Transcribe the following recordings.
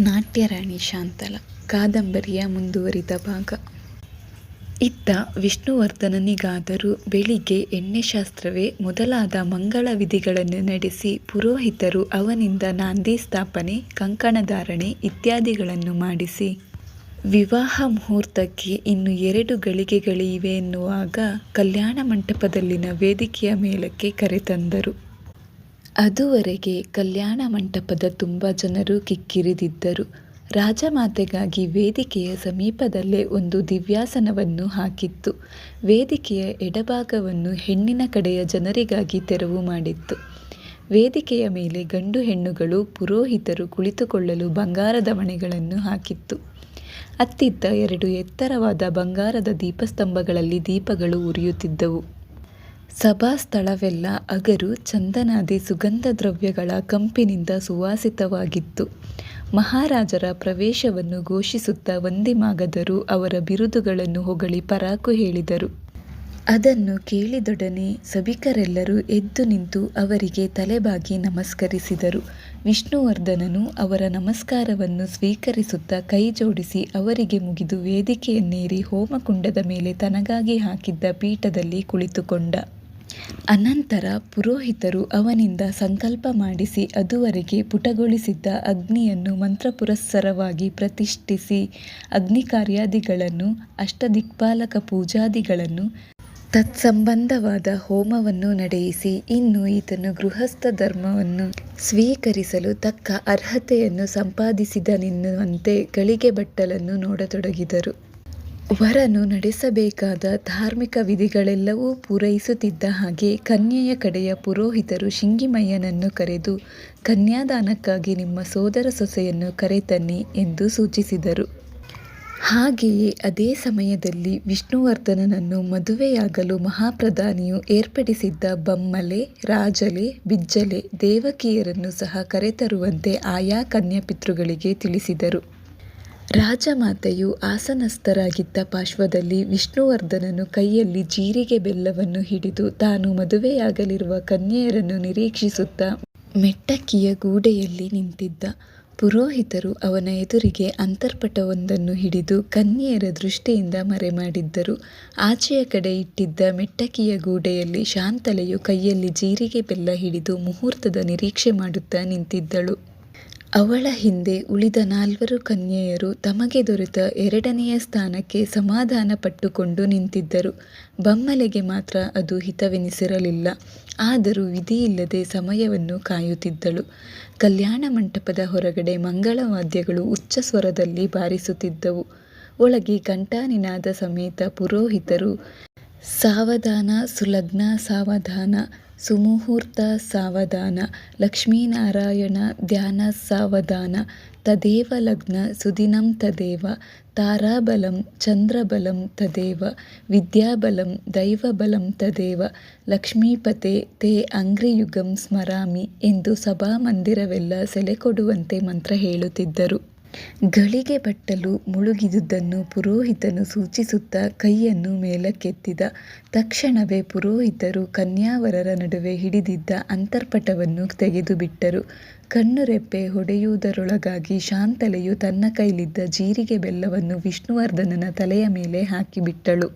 ನಾಟ್ಯರಾಣಿ ಶಾಂತಲ, ಕಾದಂಬರಿಯ ಮುಂದುವರಿದ ಭಾಗ. ಇತ್ತ ವಿಷ್ಣುವರ್ಧನನಿಗಾದರೂ ಬೆಳಿಗ್ಗೆ ಎಣ್ಣೆಶಾಸ್ತ್ರವೇ ಮೊದಲಾದ ಮಂಗಳ ವಿಧಿಗಳನ್ನು ನಡೆಸಿ ಪುರೋಹಿತರು ಅವನಿಂದ ನಾಂದಿ ಸ್ಥಾಪನೆ ಕಂಕಣಧಾರಣೆ ಇತ್ಯಾದಿಗಳನ್ನು ಮಾಡಿಸಿ. ವಿವಾಹ ಮುಹೂರ್ತಕ್ಕೆ ಇನ್ನು ಎರಡು ಗಳಿಗೆಗಳಿವೆ ಎನ್ನುವಾಗ ಕಲ್ಯಾಣ ಮಂಟಪದಲ್ಲಿನ ವೇದಿಕೆಯ ಮೇಲಕ್ಕೆ ಕರೆತಂದರು. ಅದುವರೆಗೆ ಕಲ್ಯಾಣ ಮಂಟಪದ ತುಂಬ ಜನರು ಕಿಕ್ಕಿರಿದಿದ್ದರು. ರಾಜಮಾತೆಗಾಗಿ ವೇದಿಕೆಯ ಸಮೀಪದಲ್ಲೇ ಒಂದು ದಿವ್ಯಾಸನವನ್ನು ಹಾಕಿತ್ತು. ವೇದಿಕೆಯ ಎಡಭಾಗವನ್ನು ಹೆಣ್ಣಿನ ಕಡೆಯ ಜನರಿಗಾಗಿ ತೆರವು ಮಾಡಿತ್ತು. ವೇದಿಕೆಯ ಮೇಲೆ ಗಂಡು ಹೆಣ್ಣುಗಳು, ಪುರೋಹಿತರು ಕುಳಿತುಕೊಳ್ಳಲು ಬಂಗಾರದ ಮಣೆಗಳನ್ನು ಹಾಕಿತ್ತು. ಅತ್ತಿದ್ದ ಎರಡು ಎತ್ತರವಾದ ಬಂಗಾರದ ದೀಪಸ್ತಂಭಗಳಲ್ಲಿ ದೀಪಗಳು ಉರಿಯುತ್ತಿದ್ದವು. ಸಭಾಸ್ಥಳವೆಲ್ಲ ಅಗರು ಚಂದನಾದಿ ಸುಗಂಧ ದ್ರವ್ಯಗಳ ಕಂಪಿನಿಂದ ಸುವಾಸಿತವಾಗಿತ್ತು. ಮಹಾರಾಜರ ಪ್ರವೇಶವನ್ನು ಘೋಷಿಸುತ್ತಾ ವಂದಿಮಾಗದರು ಅವರ ಬಿರುದುಗಳನ್ನು ಹೊಗಳಿ ಪರಾಕು ಹೇಳಿದರು. ಅದನ್ನು ಕೇಳಿದೊಡನೆ ಸಭಿಕರೆಲ್ಲರೂ ಎದ್ದು ನಿಂತು ಅವರಿಗೆ ತಲೆಬಾಗಿ ನಮಸ್ಕರಿಸಿದರು. ವಿಷ್ಣುವರ್ಧನನು ಅವರ ನಮಸ್ಕಾರವನ್ನು ಸ್ವೀಕರಿಸುತ್ತಾ ಕೈಜೋಡಿಸಿ ಅವರಿಗೆ ಮುಗಿದು ವೇದಿಕೆಯನ್ನೇರಿ ಹೋಮಕುಂಡದ ಮೇಲೆ ತನಗಾಗಿ ಹಾಕಿದ್ದ ಪೀಠದಲ್ಲಿ ಕುಳಿತುಕೊಂಡ. ಅನಂತರ ಪುರೋಹಿತರು ಅವನಿಂದ ಸಂಕಲ್ಪ ಮಾಡಿಸಿ ಅದುವರೆಗೆ ಪುಟಗೊಳಿಸಿದ್ದ ಅಗ್ನಿಯನ್ನು ಮಂತ್ರಪುರಸ್ಸರವಾಗಿ ಪ್ರತಿಷ್ಠಿಸಿ ಅಗ್ನಿಕಾರ್ಯಾದಿಗಳನ್ನು, ಅಷ್ಟದಿಕ್ಪಾಲಕ ಪೂಜಾದಿಗಳನ್ನು, ತತ್ಸಂಬಂಧವಾದ ಹೋಮವನ್ನು ನಡೆಯಿಸಿ ಇನ್ನು ಈತನು ಗೃಹಸ್ಥ ಧರ್ಮವನ್ನು ಸ್ವೀಕರಿಸಲು ತಕ್ಕ ಅರ್ಹತೆಯನ್ನು ಸಂಪಾದಿಸಿದನೆನ್ನುವಂತೆ ಗಳಿಗೆ ಬಟ್ಟಲನ್ನು ನೋಡತೊಡಗಿದರು. ವರನು ನಡೆಸಬೇಕಾದ ಧಾರ್ಮಿಕ ವಿಧಿಗಳೆಲ್ಲವೂ ಪೂರೈಸುತ್ತಿದ್ದ ಹಾಗೆ ಕನ್ಯೆಯ ಕಡೆಯ ಪುರೋಹಿತರು ಶಿಂಗಿಮಯ್ಯನನ್ನು ಕರೆದು, ಕನ್ಯಾದಾನಕ್ಕಾಗಿ ನಿಮ್ಮ ಸೋದರ ಸೊಸೆಯನ್ನು ಕರೆತನ್ನಿ ಎಂದು ಸೂಚಿಸಿದರು. ಹಾಗೆಯೇ ಅದೇ ಸಮಯದಲ್ಲಿ ವಿಷ್ಣುವರ್ಧನನನ್ನು ಮದುವೆಯಾಗಲು ಮಹಾಪ್ರಧಾನಿಯು ಏರ್ಪಡಿಸಿದ್ದ ಬಮ್ಮಲೆ, ರಾಜಲೆ, ಬಿಜ್ಜಲೆ ದೇವಕಿಯರನ್ನು ಸಹ ಕರೆತರುವಂತೆ ಆಯಾ ಕನ್ಯಾಪಿತೃಗಳಿಗೆ ತಿಳಿಸಿದರು. ರಾಜಮಾತೆಯು ಆಸನಸ್ಥರಾಗಿದ್ದ ಪಾರ್ಶ್ವದಲ್ಲಿ ವಿಷ್ಣುವರ್ಧನನು ಕೈಯಲ್ಲಿ ಜೀರಿಗೆ ಬೆಲ್ಲವನ್ನು ಹಿಡಿದು ತಾನು ಮದುವೆಯಾಗಲಿರುವ ಕನ್ಯೆಯರನ್ನು ನಿರೀಕ್ಷಿಸುತ್ತಾ ಮೆಟ್ಟಕ್ಕಿಯ ಗೂಡೆಯಲ್ಲಿ ನಿಂತಿದ್ದ ಪುರೋಹಿತರು ಅವನ ಎದುರಿಗೆ ಅಂತರ್ಪಟವೊಂದನ್ನು ಹಿಡಿದು ಕನ್ಯೆಯರ ದೃಷ್ಟಿಯಿಂದ ಮರೆಮಾಡಿದ್ದರು. ಆಚೆಯ ಕಡೆ ಇಟ್ಟಿದ್ದ ಮೆಟ್ಟಕಿಯ ಗೂಡೆಯಲ್ಲಿ ಶಾಂತಲೆಯು ಕೈಯಲ್ಲಿ ಜೀರಿಗೆ ಬೆಲ್ಲ ಹಿಡಿದು ಮುಹೂರ್ತದ ನಿರೀಕ್ಷೆ ಮಾಡುತ್ತಾ ನಿಂತಿದ್ದಳು. ಅವಳ ಹಿಂದೆ ಉಳಿದ ನಾಲ್ವರು ಕನ್ಯೆಯರು ತಮಗೆ ದೊರೆತ ಎರಡನೆಯ ಸ್ಥಾನಕ್ಕೆ ಸಮಾಧಾನ ಪಟ್ಟುಕೊಂಡು ನಿಂತಿದ್ದರು. ಬಮ್ಮಲೆಗೆ ಮಾತ್ರ ಅದು ಹಿತವೆನಿಸಿರಲಿಲ್ಲ. ಆದರೂ ವಿಧಿಯಿಲ್ಲದೆ ಸಮಯವನ್ನು ಕಾಯುತ್ತಿದ್ದಳು. ಕಲ್ಯಾಣ ಮಂಟಪದ ಹೊರಗಡೆ ಮಂಗಳವಾದ್ಯಗಳು ಉಚ್ಚ ಸ್ವರದಲ್ಲಿ ಬಾರಿಸುತ್ತಿದ್ದವು. ಒಳಗೆ ಘಂಟಾನಿನಾದ ಸಮೇತ ಪುರೋಹಿತರು, ಸಾವಧಾನ ಸುಲಗ್ನ ಸಾವಧಾನ ಸುಮುಹೂರ್ತ ಸಾವಧಾನ, ಲಕ್ಷ್ಮೀನಾರಾಯಣ ಧ್ಯಾನ ಸಾವಧಾನ, ತದೇವ ಲಗ್ನ ಸುದಿನಂ ತದೇವ, ತಾರಾಬಲಂ ಚಂದ್ರಬಲಂ ತದೇವ, ವಿದ್ಯಾಬಲಂ ದೈವಬಲಂ ತದೇವ, ಲಕ್ಷ್ಮೀಪತೆ ತೇ ಅಂಗ್ರಿಯುಗಂ ಸ್ಮರಾಮಿ ಎಂದು ಸಭಾಮಂದಿರವೆಲ್ಲ ಸೆಲೆಕೊಡುವಂತೆ ಮಂತ್ರ ಹೇಳುತ್ತಿದ್ದರು. ಗಳಿಗೆ ಬಟ್ಟಲು ಮುಳುಗಿದುದನ್ನು ಪುರೋಹಿತನು ಸೂಚಿಸುತ್ತಾ ಕೈಯನ್ನು ಮೇಲಕ್ಕೆತ್ತಿದ ತಕ್ಷಣವೇ ಪುರೋಹಿತರು ಕನ್ಯಾವರರ ನಡುವೆ ಹಿಡಿದಿದ್ದ ಅಂತರ್ಪಟವನ್ನು ತೆಗೆದುಬಿಟ್ಟರು. ಕಣ್ಣುರೆಪ್ಪೆ ಹೊಡೆಯುವುದರೊಳಗಾಗಿ ಶಾಂತಲೆಯು ತನ್ನ ಕೈಲಿದ್ದ ಜೀರಿಗೆ ಬೆಲ್ಲವನ್ನು ವಿಷ್ಣುವರ್ಧನನ ತಲೆಯ ಮೇಲೆ ಹಾಕಿಬಿಟ್ಟಳು.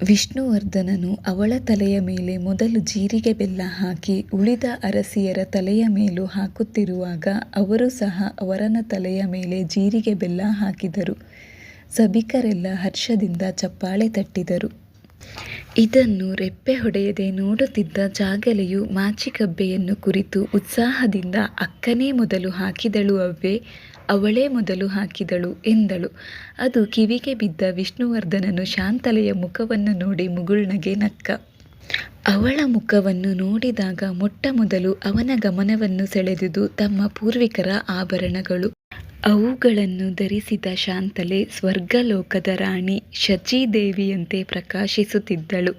ವಿಷ್ಣುವರ್ಧನನು ಅವಳ ತಲೆಯ ಮೇಲೆ ಮೊದಲು ಜೀರಿಗೆ ಬೆಲ್ಲ ಹಾಕಿ ಉಳಿದ ಅರಸಿಯರ ತಲೆಯ ಮೇಲೂ ಹಾಕುತ್ತಿರುವಾಗ ಅವರು ಸಹ ಅವರನ ತಲೆಯ ಮೇಲೆ ಜೀರಿಗೆ ಬೆಲ್ಲ ಹಾಕಿದರು. ಸಭಿಕರೆಲ್ಲ ಹರ್ಷದಿಂದ ಚಪ್ಪಾಳೆ ತಟ್ಟಿದರು. ಇದನ್ನು ರೆಪ್ಪೆ ಹೊಡೆಯದೆ ನೋಡುತ್ತಿದ್ದ ಜಾಗಲೆಯು ಮಾಚಿಕಬ್ಬೆಯನ್ನು ಕುರಿತು ಉತ್ಸಾಹದಿಂದ ಅಕ್ಕನೇ ಮೊದಲು ಹಾಕಿದಳು ಅವ್ವೆ. ಅವಳೇ ಮೊದಲು ಹಾಕಿದಳು ಎಂದಳು. ಅದು ಕಿವಿಗೆ ಬಿದ್ದ ವಿಷ್ಣುವರ್ಧನನು ಶಾಂತಲೆಯ ಮುಖವನ್ನು ನೋಡಿ ಮುಗುಳ್ನಗೆ ನಕ್ಕ. ಅವಳ ಮುಖವನ್ನು ನೋಡಿದಾಗ ಮೊಟ್ಟ ಮೊದಲು ಅವನ ಗಮನವನ್ನು ಸೆಳೆದುದು ತಮ್ಮ ಪೂರ್ವಿಕರ ಆಭರಣಗಳು. ಅವುಗಳನ್ನು ಧರಿಸಿದ ಶಾಂತಲೆ ಸ್ವರ್ಗಲೋಕದ ರಾಣಿ ಶಚೀದೇವಿಯಂತೆ ಪ್ರಕಾಶಿಸುತ್ತಿದ್ದಳು.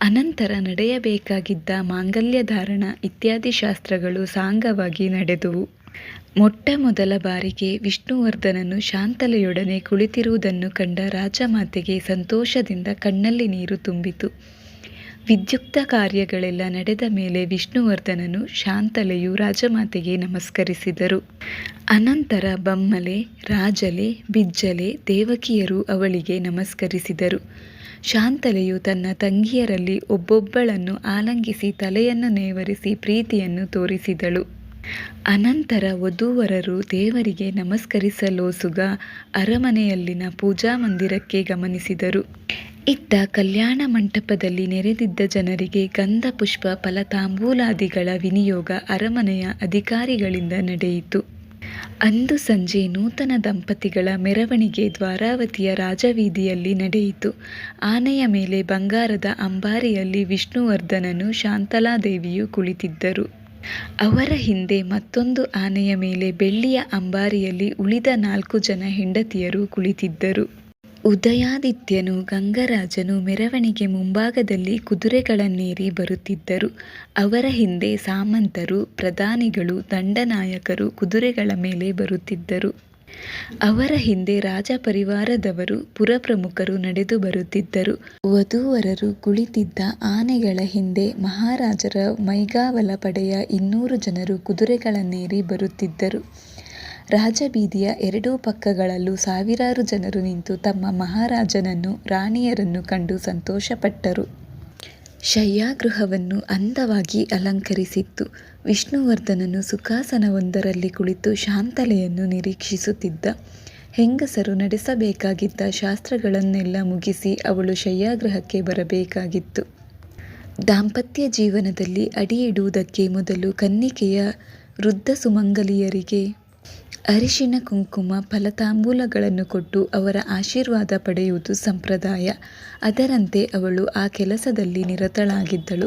ಅನಂತರ ನಡೆಯಬೇಕಾಗಿದ್ದ ಮಾಂಗಲ್ಯ ಧಾರಣ ಇತ್ಯಾದಿ ಶಾಸ್ತ್ರಗಳು ಸಾಂಗವಾಗಿ ನಡೆದುವು. ಮೊಟ್ಟ ಮೊದಲ ಬಾರಿಗೆ ವಿಷ್ಣುವರ್ಧನನು ಶಾಂತಲೆಯೊಡನೆ ಕುಳಿತಿರುವುದನ್ನು ಕಂಡ ರಾಜಮಾತೆಗೆ ಸಂತೋಷದಿಂದ ಕಣ್ಣಲ್ಲಿ ನೀರು ತುಂಬಿತು. ವಿದ್ಯುಕ್ತ ಕಾರ್ಯಗಳೆಲ್ಲ ನಡೆದ ಮೇಲೆ ವಿಷ್ಣುವರ್ಧನನು ಶಾಂತಲೆಯು ರಾಜಮಾತೆಗೆ ನಮಸ್ಕರಿಸಿದರು. ಅನಂತರ ಬಮ್ಮಲೆ, ರಾಜಲೆ, ಬಿಜ್ಜಲೆ, ದೇವಕಿಯರು ಅವಳಿಗೆ ನಮಸ್ಕರಿಸಿದರು. ಶಾಂತಲೆಯು ತನ್ನ ತಂಗಿಯರಲ್ಲಿ ಒಬ್ಬೊಬ್ಬಳನ್ನು ಆಲಂಗಿಸಿ ತಲೆಯನ್ನು ನೇವರಿಸಿ ಪ್ರೀತಿಯನ್ನು ತೋರಿಸಿದಳು. ಅನಂತರ ವಧುವರರು ದೇವರಿಗೆ ನಮಸ್ಕರಿಸಲೋಸುಗ ಅರಮನೆಯಲ್ಲಿನ ಪೂಜಾ ಮಂದಿರಕ್ಕೆ ಗಮನಿಸಿದರು. ಇತ್ತ ಕಲ್ಯಾಣ ಮಂಟಪದಲ್ಲಿ ನೆರೆದಿದ್ದ ಜನರಿಗೆ ಗಂಧ ಪುಷ್ಪ ಫಲತಾಂಬೂಲಾದಿಗಳ ವಿನಿಯೋಗ ಅರಮನೆಯ ಅಧಿಕಾರಿಗಳಿಂದ ನಡೆಯಿತು. ಅಂದು ಸಂಜೆ ನೂತನ ದಂಪತಿಗಳ ಮೆರವಣಿಗೆ ದ್ವಾರಾವತಿಯ ರಾಜವೀದಿಯಲ್ಲಿ ನಡೆಯಿತು. ಆನೆಯ ಮೇಲೆ ಬಂಗಾರದ ಅಂಬಾರಿಯಲ್ಲಿ ವಿಷ್ಣುವರ್ಧನನು ಶಾಂತಲಾದೇವಿಯು ಕುಳಿತಿದ್ದರು. ಅವರ ಹಿಂದೆ ಮತ್ತೊಂದು ಆನೆಯ ಮೇಲೆ ಬೆಳ್ಳಿಯ ಅಂಬಾರಿಯಲ್ಲಿ ಉಳಿದ ನಾಲ್ಕು ಜನ ಹೆಂಡತಿಯರು ಕುಳಿತಿದ್ದರು. ಉದಯಾದಿತ್ಯನು ಗಂಗರಾಜನು ಮೆರವಣಿಗೆ ಮುಂಭಾಗದಲ್ಲಿ ಕುದುರೆಗಳನ್ನೇರಿ ಬರುತ್ತಿದ್ದರು. ಅವರ ಹಿಂದೆ ಸಾಮಂತರು, ಪ್ರಧಾನಿಗಳು, ದಂಡನಾಯಕರು ಕುದುರೆಗಳ ಮೇಲೆ ಬರುತ್ತಿದ್ದರು. ಅವರ ಹಿಂದೆ ರಾಜ ಪರಿವಾರದವರು ಪುರಪ್ರಮುಖರು ನಡೆದು ಬರುತ್ತಿದ್ದರು. ವಧುವರರು ಕುಳಿತಿದ್ದ ಆನೆಗಳ ಹಿಂದೆ ಮಹಾರಾಜರ ಮೈಗಾವಲ ಪಡೆಯ ಇನ್ನೂರು ಜನರು ಕುದುರೆಗಳನ್ನೇರಿ ಬರುತ್ತಿದ್ದರು. ರಾಜಬೀದಿಯ ಎರಡೂ ಪಕ್ಕಗಳಲ್ಲೂ ಸಾವಿರಾರು ಜನರು ನಿಂತು ತಮ್ಮ ಮಹಾರಾಜನನ್ನು, ರಾಣಿಯರನ್ನು ಕಂಡು ಸಂತೋಷಪಟ್ಟರು. ಶಯ್ಯಾಗೃಹವನ್ನು ಅಂದವಾಗಿ ಅಲಂಕರಿಸಿತ್ತು. ವಿಷ್ಣುವರ್ಧನನು ಸುಖಾಸನವೊಂದರಲ್ಲಿ ಕುಳಿತು ಶಾಂತಲೆಯನ್ನು ನಿರೀಕ್ಷಿಸುತ್ತಿದ್ದ. ಹೆಂಗಸರು ನಡೆಸಬೇಕಾಗಿದ್ದ ಶಾಸ್ತ್ರಗಳನ್ನೆಲ್ಲ ಮುಗಿಸಿ ಅವಳು ಶಯ್ಯಾಗೃಹಕ್ಕೆ ಬರಬೇಕಾಗಿತ್ತು. ದಾಂಪತ್ಯ ಜೀವನದಲ್ಲಿ ಅಡಿಯಿಡುವುದಕ್ಕೆ ಮೊದಲು ಕನ್ನಿಕೆಯ ವೃದ್ಧ ಅರಿಶಿನ, ಕುಂಕುಮ, ಫಲತಾಂಬೂಲಗಳನ್ನು ಕೊಟ್ಟು ಅವರ ಆಶೀರ್ವಾದ ಪಡೆಯುವುದು ಸಂಪ್ರದಾಯ. ಅದರಂತೆ ಅವಳು ಆ ಕೆಲಸದಲ್ಲಿ ನಿರತಳಾಗಿದ್ದಳು.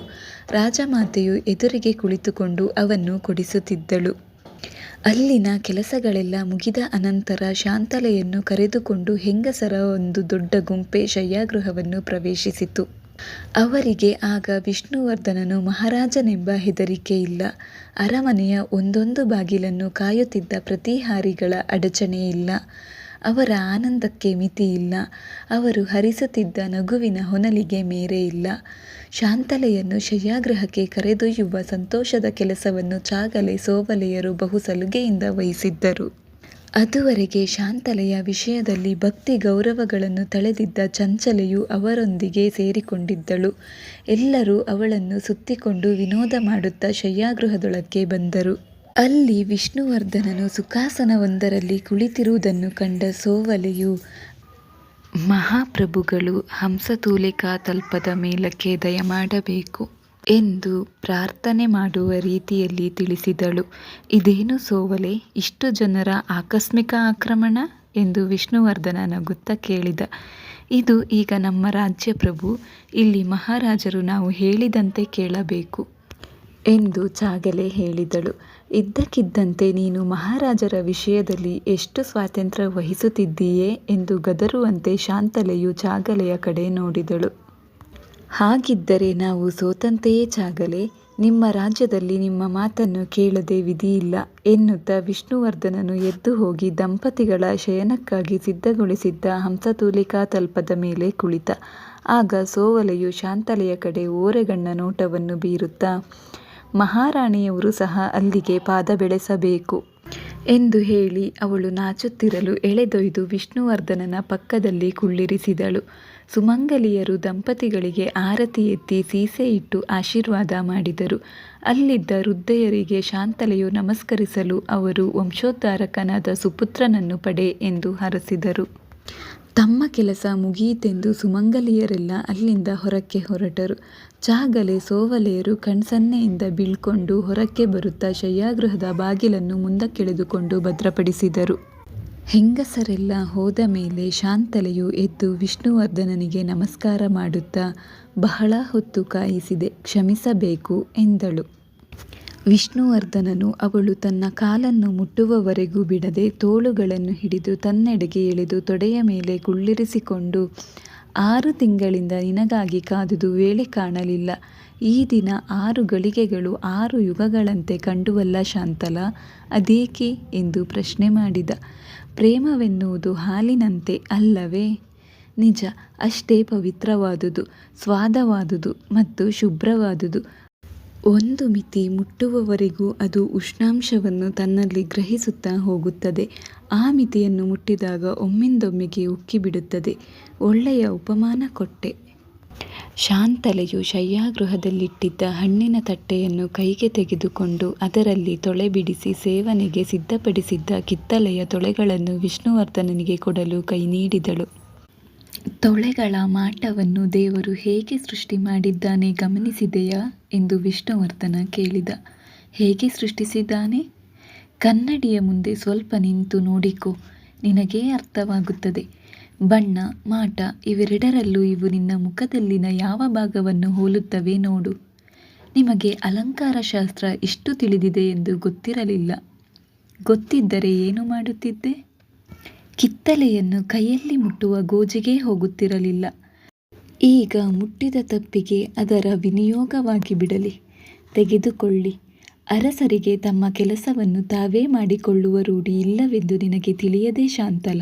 ರಾಜಮಾತೆಯು ಎದುರಿಗೆ ಕುಳಿತುಕೊಂಡು ಅವನ್ನು ಕೊಡಿಸುತ್ತಿದ್ದಳು. ಅಲ್ಲಿನ ಕೆಲಸಗಳೆಲ್ಲ ಮುಗಿದ ಅನಂತರ ಶಾಂತಲೆಯನ್ನು ಕರೆದುಕೊಂಡು ಹೆಂಗಸರ ಒಂದು ದೊಡ್ಡ ಗುಂಪೆ ಶಯ್ಯಾಗೃಹವನ್ನು ಪ್ರವೇಶಿಸಿತು. ಅವರಿಗೆ ಆಗ ವಿಷ್ಣುವರ್ಧನನು ಮಹಾರಾಜನೆಂಬ ಹೆದರಿಕೆ ಇಲ್ಲ. ಅರಮನೆಯ ಒಂದೊಂದು ಬಾಗಿಲನ್ನು ಕಾಯುತ್ತಿದ್ದ ಪ್ರತಿಹಾರಿಗಳ ಅಡಚಣೆಯಿಲ್ಲ ಅವರ ಆನಂದಕ್ಕೆ ಮಿತಿಯಿಲ್ಲ ಅವರು ಹರಿಸುತ್ತಿದ್ದ ನಗುವಿನ ಹೊನಲಿಗೆ ಮೇರೆಯಿಲ್ಲ ಶಾಂತಲೆಯನ್ನು ಶಯ್ಯಾಗೃಹಕ್ಕೆ ಕರೆದೊಯ್ಯುವ ಸಂತೋಷದ ಕೆಲಸವನ್ನು ಚಾಗಲೆ ಸೋವಲೆಯರು ಬಹು ಸಲುಗೆಯಿಂದ ವಹಿಸಿದ್ದರು. ಅದುವರೆಗೆ ಶಾಂತಲೆಯ ವಿಷಯದಲ್ಲಿ ಭಕ್ತಿ ಗೌರವಗಳನ್ನು ತಳೆದಿದ್ದ ಚಂಚಲೆಯು ಅವರೊಂದಿಗೆ ಸೇರಿಕೊಂಡಿದ್ದಳು. ಎಲ್ಲರೂ ಅವಳನ್ನು ಸುತ್ತಿಕೊಂಡು ವಿನೋದ ಮಾಡುತ್ತಾ ಶಯ್ಯಾಗೃಹದೊಳಕ್ಕೆ ಬಂದರು. ಅಲ್ಲಿ ವಿಷ್ಣುವರ್ಧನನು ಸುಖಾಸನವೊಂದರಲ್ಲಿ ಕುಳಿತಿರುವುದನ್ನು ಕಂಡ ಸೋವಲೆಯು, ಮಹಾಪ್ರಭುಗಳು ಹಂಸತೂಲಿಕಾ ತಲ್ಪದ ಮೇಲಕ್ಕೆ ದಯಮಾಡಬೇಕು. ಎಂದು ಪ್ರಾರ್ಥನೆ ಮಾಡುವ ರೀತಿಯಲ್ಲಿ ತಿಳಿಸಿದಳು. ಇದೇನು ಸೋವಲೆ, ಇಷ್ಟು ಜನರ ಆಕಸ್ಮಿಕ ಆಕ್ರಮಣ? ಎಂದು ವಿಷ್ಣುವರ್ಧನ ನಗುತ್ತ ಕೇಳಿದ. ಇದು ಈಗ ನಮ್ಮ ರಾಜ್ಯ ಪ್ರಭು, ಇಲ್ಲಿ ಮಹಾರಾಜರು ನಾವು ಹೇಳಿದಂತೆ ಕೇಳಬೇಕು ಎಂದು ಚಾಗಲೆ ಹೇಳಿದಳು. ಇದ್ದಕ್ಕಿದ್ದಂತೆ ನೀನು ಮಹಾರಾಜರ ವಿಷಯದಲ್ಲಿ ಎಷ್ಟು ಸ್ವಾತಂತ್ರ್ಯ ವಹಿಸುತ್ತಿದ್ದೀಯೆ? ಎಂದು ಗದರುವಂತೆ ಶಾಂತಲೆಯು ಚಾಗಲೆಯ ಕಡೆ ನೋಡಿದಳು. ಹಾಗಿದ್ದರೆ ನಾವು ಸೋತಂತೆಯೇ ಚಾಗಲೆ ನಿಮ್ಮ ರಾಜ್ಯದಲ್ಲಿ ನಿಮ್ಮ ಮಾತನ್ನು ಕೇಳದೆ ವಿಧಿಯಿಲ್ಲ ಎನ್ನುತ್ತಾ ವಿಷ್ಣುವರ್ಧನನು ಎದ್ದು ಹೋಗಿ ದಂಪತಿಗಳ ಶಯನಕ್ಕಾಗಿ ಸಿದ್ಧಗೊಳಿಸಿದ್ದ ಹಂಸತೂಲಿಕಾ ತಲ್ಪದ ಮೇಲೆ ಕುಳಿತ. ಆಗ ಸೋವಲೆಯು ಶಾಂತಲೆಯ ಕಡೆ ಓರೆಗಣ್ಣ ನೋಟವನ್ನು ಬೀರುತ್ತಾ, ಮಹಾರಾಣಿಯವರು ಸಹ ಅಲ್ಲಿಗೆ ಪಾದ ಬೆಳೆಸಬೇಕು ಎಂದು ಹೇಳಿ ಅವಳು ನಾಚುತ್ತಿರಲು ಎಳೆದೊಯ್ದು ವಿಷ್ಣುವರ್ಧನನ ಪಕ್ಕದಲ್ಲಿ ಕುಳ್ಳಿರಿಸಿದಳು. ಸುಮಂಗಲಿಯರು ದಂಪತಿಗಳಿಗೆ ಆರತಿ ಎತ್ತಿ ಸೀಸೆ ಇಟ್ಟು ಆಶೀರ್ವಾದ ಮಾಡಿದರು. ಅಲ್ಲಿದ್ದ ವೃದ್ಧೆಯರಿಗೆ ಶಾಂತಲೆಯು ನಮಸ್ಕರಿಸಲು ಅವರು ವಂಶೋದ್ಧಾರಕನಾದ ಸುಪುತ್ರನನ್ನು ಪಡೆ ಎಂದು ಹರಸಿದರು. ತಮ್ಮ ಕೆಲಸ ಮುಗಿಯಿತೆಂದು ಸುಮಂಗಲಿಯರೆಲ್ಲ ಅಲ್ಲಿಂದ ಹೊರಕ್ಕೆ ಹೊರಟರು. ಚಾಗಲೆ ಸೋವಲೆಯರು ಕಣ್ಸನ್ನೆಯಿಂದ ಬೀಳ್ಕೊಂಡು ಹೊರಕ್ಕೆ ಬರುತ್ತಾ ಶಯ್ಯಾಗೃಹದ ಬಾಗಿಲನ್ನು ಮುಂದಕ್ಕೆಳೆದುಕೊಂಡು ಭದ್ರಪಡಿಸಿದರು. ಹೆಂಗಸರೆಲ್ಲ ಹೋದ ಮೇಲೆ ಶಾಂತಲೆಯು ಎದ್ದು ವಿಷ್ಣುವರ್ಧನನಿಗೆ ನಮಸ್ಕಾರ ಮಾಡುತ್ತಾ ಬಹಳ ಹೊತ್ತು ಕಾಯಿಸಿದೆ, ಕ್ಷಮಿಸಬೇಕು ಎಂದಳು. ವಿಷ್ಣುವರ್ಧನನು ಅವಳು ತನ್ನ ಕಾಲನ್ನು ಮುಟ್ಟುವವರೆಗೂ ಬಿಡದೆ ತೋಳುಗಳನ್ನು ಹಿಡಿದು ತನ್ನೆಡೆಗೆ ಎಳೆದು ತೊಡೆಯ ಮೇಲೆ ಕುಳ್ಳಿರಿಸಿಕೊಂಡು, ಆರು ತಿಂಗಳಿಂದ ನಿನಗಾಗಿ ಕಾದುದು ವೇಳೆ ಕಾಣಲಿಲ್ಲ. ಈ ದಿನ ಆರು ಗಳಿಗೆಗಳು ಆರು ಯುಗಗಳಂತೆ ಕಂಡುವಲ್ಲ ಶಾಂತಲ, ಅದೇಕೆ? ಎಂದು ಪ್ರಶ್ನೆ ಮಾಡಿದ. ಪ್ರೇಮವೆನ್ನುವುದು ಹಾಲಿನಂತೆ ಅಲ್ಲವೇ? ನಿಜ, ಅಷ್ಟೇ ಪವಿತ್ರವಾದುದು, ಸ್ವಾದವಾದುದು ಮತ್ತು ಶುಭ್ರವಾದುದು. ಒಂದು ಮಿತಿ ಮುಟ್ಟುವವರೆಗೂ ಅದು ಉಷ್ಣಾಂಶವನ್ನು ತನ್ನಲ್ಲಿ ಗ್ರಹಿಸುತ್ತಾ ಹೋಗುತ್ತದೆ. ಆ ಮಿತಿಯನ್ನು ಮುಟ್ಟಿದಾಗ ಒಮ್ಮಿಂದೊಮ್ಮೆಗೆ ಉಕ್ಕಿಬಿಡುತ್ತದೆ. ಒಳ್ಳೆಯ ಉಪಮಾನ ಕೊಟ್ಟೆ. ಶಾಂತಲೆಯು ಶಯ್ಯಾಗೃಹದಲ್ಲಿಟ್ಟಿದ್ದ ಹಣ್ಣಿನ ತಟ್ಟೆಯನ್ನು ಕೈಗೆ ತೆಗೆದುಕೊಂಡು ಅದರಲ್ಲಿ ತೊಳೆ ಬಿಡಿಸಿ ಸೇವನೆಗೆ ಸಿದ್ಧಪಡಿಸಿದ್ದ ಕಿತ್ತಲೆಯ ತೊಳೆಗಳನ್ನು ವಿಷ್ಣುವರ್ಧನನಿಗೆ ಕೊಡಲು ಕೈ ನೀಡಿದಳು. ತೊಳೆಗಳ ಮಾಟವನ್ನು ದೇವರು ಹೇಗೆ ಸೃಷ್ಟಿ ಮಾಡಿದ್ದಾನೆ ಗಮನಿಸಿದೆಯಾ ಎಂದು ವಿಷ್ಣುವರ್ಧನ ಕೇಳಿದ. ಹೇಗೆ ಸೃಷ್ಟಿಸಿದ್ದಾನೆ? ಕನ್ನಡಿಯ ಮುಂದೆ ಸ್ವಲ್ಪ ನಿಂತು ನೋಡಿಕೊ, ನಿನಗೇ ಅರ್ಥವಾಗುತ್ತದೆ. ಬಣ್ಣ, ಮಾಟ ಇವೆರಡರಲ್ಲೂ ಇವು ನಿನ್ನ ಮುಖದಲ್ಲಿನ ಯಾವ ಭಾಗವನ್ನು ಹೋಲುತ್ತವೆ ನೋಡು. ನಿಮಗೆ ಅಲಂಕಾರ ಶಾಸ್ತ್ರ ಇಷ್ಟು ತಿಳಿದಿದೆ ಎಂದು ಗೊತ್ತಿರಲಿಲ್ಲ. ಗೊತ್ತಿದ್ದರೆ ಏನು ಮಾಡುತ್ತಿದ್ದೆ? ಕಿತ್ತಲೆಯನ್ನು ಕೈಯಲ್ಲಿ ಮುಟ್ಟುವ ಗೋಜಿಗೆ ಹೋಗುತ್ತಿರಲಿಲ್ಲ. ಈಗ ಮುಟ್ಟಿದ ತಪ್ಪಿಗೆ ಅದರ ವಿನಿಯೋಗವಾಗಿ ಬಿಡಲಿ. ತೆಗೆದುಕೊಳ್ಳಿ. ಅರಸರಿಗೆ ತಮ್ಮ ಕೆಲಸವನ್ನು ತಾವೇ ಮಾಡಿಕೊಳ್ಳುವ ರೂಢಿ ಇಲ್ಲವೆಂದು ನಿನಗೆ ತಿಳಿಯದೆ ಶಾಂತಲ?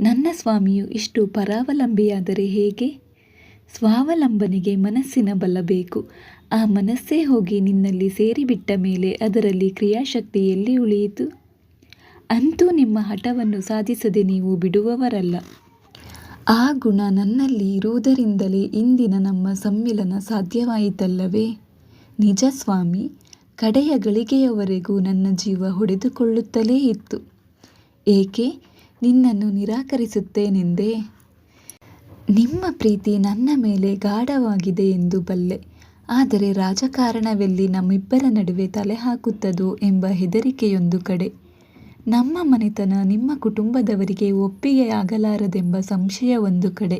ನನ್ನ ಸ್ವಾಮಿಯು ಇಷ್ಟು ಪರಾವಲಂಬಿಯಾದರೆ ಹೇಗೆ? ಸ್ವಾವಲಂಬನೆಗೆ ಮನಸ್ಸಿನ ಬಲ ಬೇಕು. ಆ ಮನಸ್ಸೇ ಹೋಗಿ ನಿನ್ನಲ್ಲಿ ಸೇರಿಬಿಟ್ಟ ಮೇಲೆ ಅದರಲ್ಲಿ ಕ್ರಿಯಾಶಕ್ತಿ ಎಲ್ಲಿ ಉಳಿಯಿತು. ಅಂತೂ ನಿಮ್ಮ ಹಠವನ್ನು ಸಾಧಿಸದೆ ನೀವು ಬಿಡುವವರಲ್ಲ. ಆ ಗುಣ ನನ್ನಲ್ಲಿ ಇರುವುದರಿಂದಲೇ ಇಂದಿನ ನಮ್ಮ ಸಮ್ಮಿಲನ ಸಾಧ್ಯವಾಯಿತಲ್ಲವೇ? ನಿಜ ಸ್ವಾಮಿ, ಕಡೆಯ ಗಳಿಗೆಯವರೆಗೂ ನನ್ನ ಜೀವ ಹೊಡೆದುಕೊಳ್ಳುತ್ತಲೇ ಇತ್ತು. ಏಕೆ? ನಿನ್ನನ್ನು ನಿರಾಕರಿಸುತ್ತೇನೆಂದೇ. ನಿಮ್ಮ ಪ್ರೀತಿ ನನ್ನ ಮೇಲೆ ಗಾಢವಾಗಿದೆ ಎಂದು ಬಲ್ಲೆ. ಆದರೆ ರಾಜಕಾರಣವೆಲ್ಲಿ ನಮ್ಮಿಬ್ಬರ ನಡುವೆ ತಲೆ ಹಾಕುತ್ತದೋ ಎಂಬ ಹೆದರಿಕೆಯೊಂದು ಕಡೆ. ನಮ್ಮ ಮನೆತನ ನಿಮ್ಮ ಕುಟುಂಬದವರಿಗೆ ಒಪ್ಪಿಗೆಯಾಗಲಾರದೆಂಬ ಸಂಶಯ ಒಂದು ಕಡೆ.